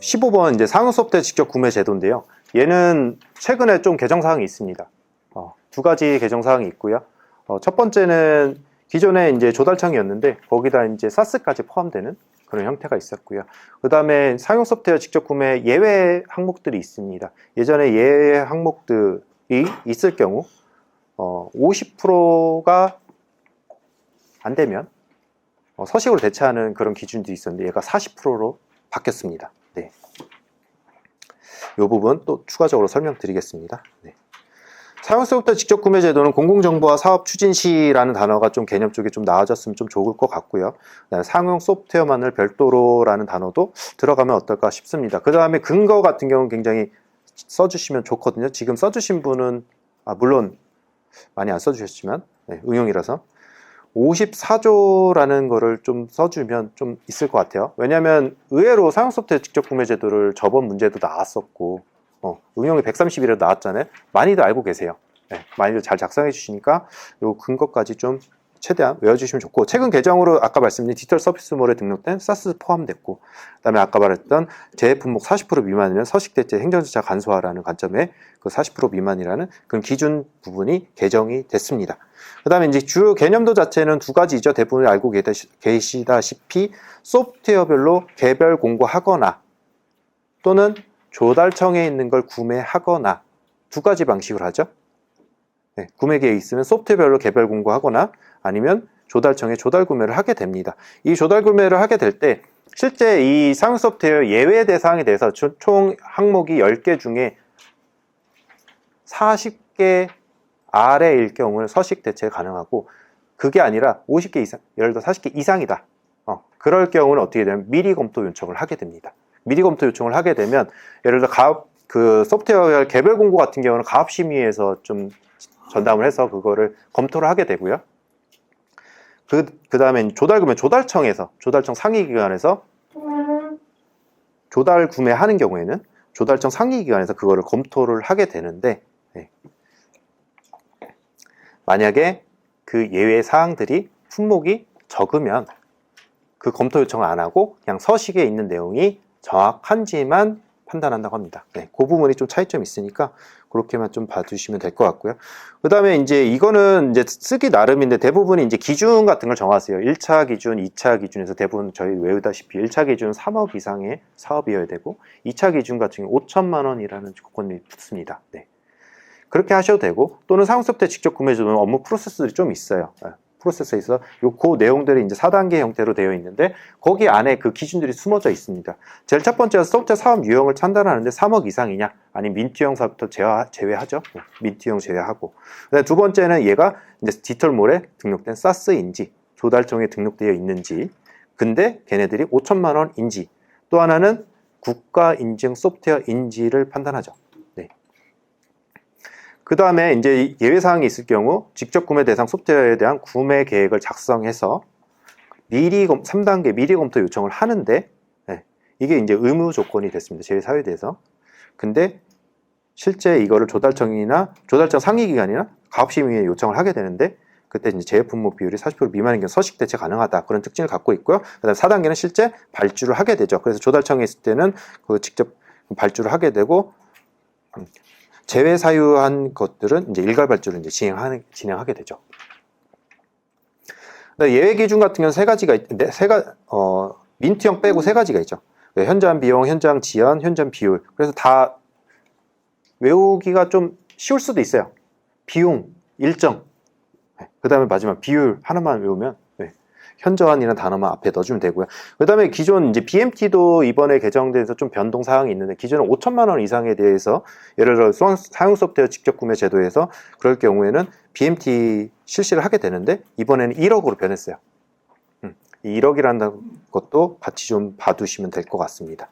15번 이제 상용 소프트웨어 직접 구매 제도인데요. 얘는 최근에 좀 개정 사항이 있습니다. 어, 두 가지 개정 사항이 있고요. 어, 첫 번째는 기존에 이제 조달청이었는데 거기다 이제 사스까지 포함되는 그런 형태가 있었고요. 그 다음에 상용 소프트웨어 직접 구매 예외 항목들이 있습니다. 예전에 예외 항목들이 있을 경우 어, 50%가 안 되면 어, 서식으로 대체하는 그런 기준도 있었는데 얘가 40%로 바뀌었습니다. 네. 이 부분 또 추가적으로 설명드리겠습니다. 네. 사용소부터 직접 구매 제도는 공공정보와 사업 추진 시라는 단어가 좀 개념 쪽에 좀 나아졌으면 좀 좋을 것 같고요. 상용 소프트웨어만을 별도로라는 단어도 들어가면 어떨까 싶습니다. 그 다음에 근거 같은 경우는 굉장히 써주시면 좋거든요. 지금 써주신 분은 아, 물론 많이 안 써주셨지만 네, 응용이라서 54조라는 거를 좀 써주면 좀 있을 것 같아요. 왜냐하면 의외로 사용 소프트웨어 직접 구매 제도를 저번 문제도 나왔었고 어, 응용이 130이라도 나왔잖아요. 많이들 알고 계세요. 네, 많이들 잘 작성해 주시니까 요 근거까지 좀 최대한 외워주시면 좋고 최근 개정으로 아까 말씀드린 디지털 서비스몰에 등록된 사스 포함됐고 그다음에 아까 말했던 재해 품목 40% 미만이면 서식 대체 행정절차 간소화라는 관점에 그 40% 미만이라는 그런 기준 부분이 개정이 됐습니다. 그다음에 이제 주요 개념도 자체는 두 가지죠. 대부분 알고 계시- 계시다시피 소프트웨어별로 개별 공고하거나 또는 조달청에 있는 걸 구매하거나 두 가지 방식으로 하죠. 네, 구매 계획이 있으면 소프트웨어별로 개별 공고하거나 아니면 조달청에 조달 구매를 하게 됩니다. 이 조달 구매를 하게 될 때 실제 이 상용 소프트웨어 예외 대상에 대해서 총- 총 항목이 10개 중에 40개 아래일 경우는 서식 대체 가능하고 그게 아니라 50개 이상, 예를 들어 40개 이상이다. 어, 그럴 경우는 어떻게 되냐면 미리 검토 요청을 하게 됩니다. 미리 검토 요청을 하게 되면 예를 들어 가업 그 소프트웨어 개별 공고 같은 경우는 가업심의에서 좀 전담을 해서 그거를 검토를 하게 되고요. 그, 그 다음에 조달 구매 조달청에서 조달청 상위기관에서 조달 구매하는 경우에는 조달청 상위기관에서 그거를 검토를 하게 되는데 네. 만약에 그 예외 사항들이 품목이 적으면 그 검토 요청을 안 하고 그냥 서식에 있는 내용이 정확한지만 판단한다고 합니다. 네, 그 부분이 좀 차이점이 있으니까 그렇게만 좀 봐주시면 될 것 같고요. 그 다음에 이제 이거는 이제 쓰기 나름인데 대부분이 이제 기준 같은 걸 정하세요. 1차 기준, 2차 기준에서 대부분 저희 외우다시피 1차 기준은 3억 이상의 사업이어야 되고 2차 기준 같은 경우 5천만 원이라는 조건이 붙습니다. 네. 그렇게 하셔도 되고 또는 상습때 직접 구매 주는 업무 프로세스들이 좀 있어요. 네, 프로세스에 있어 요그 내용들이 이제 4단계 형태로 되어 있는데 거기 안에 그 기준들이 숨어져 있습니다. 제일 첫 번째는 소프트웨어 사업 유형을 판단하는데 3억 이상이냐 아니 민트형 사업부터 제외, 제외하죠. 네, 민트형 제외하고 두 번째는 얘가 이제 디지털몰에 등록된 사스인지 조달청에 등록되어 있는지 근데 걔네들이 5천만 원인지 또 하나는 국가 인증 소프트웨어인지를 판단하죠. 그 다음에 이제 예외 사항이 있을 경우 직접 구매 대상 소프트웨어에 대한 구매 계획을 작성해서 미리 검 3단계 미리 검토 요청을 하는데 네, 이게 이제 의무 조건이 됐습니다. 제 사회에 대해서. 근데 실제 이거를 조달청이나 조달청 상위 기관이나 가업심의에 요청을 하게 되는데 그때 이제 제품 품목 비율이 40% 미만인 경우 서식 대체 가능하다 그런 특징을 갖고 있고요. 그다음 4단계는 실제 발주를 하게 되죠. 그래서 조달청에 있을 때는 그 직접 발주를 하게 되고 음, 제외 사유한 것들은 이제 일괄 발주를 이제 진행하는, 진행하게 되죠. 예외 기준 같은 경우는 세 가지가 있는데, 세 가, 어, 민트형 빼고 세 가지가 있죠. 네, 현장 비용, 현장 지연, 현장 비율. 그래서 다 외우기가 좀 쉬울 수도 있어요. 비용, 일정. 그 다음에 마지막 비율 하나만 외우면, 네, 현저한이라는 단어만 앞에 넣어주면 되고요. 그 다음에 기존 이제 BMT도 이번에 개정돼서 좀 변동 사항이 있는데 기존은 5천만 원 이상에 대해서 예를 들어 사용 소프트웨어 직접 구매 제도에서 그럴 경우에는 BMT 실시를 하게 되는데 이번에는 1억으로 변했어요. 음, 이 1억이라는 것도 같이 좀 봐두시면 될 것 같습니다.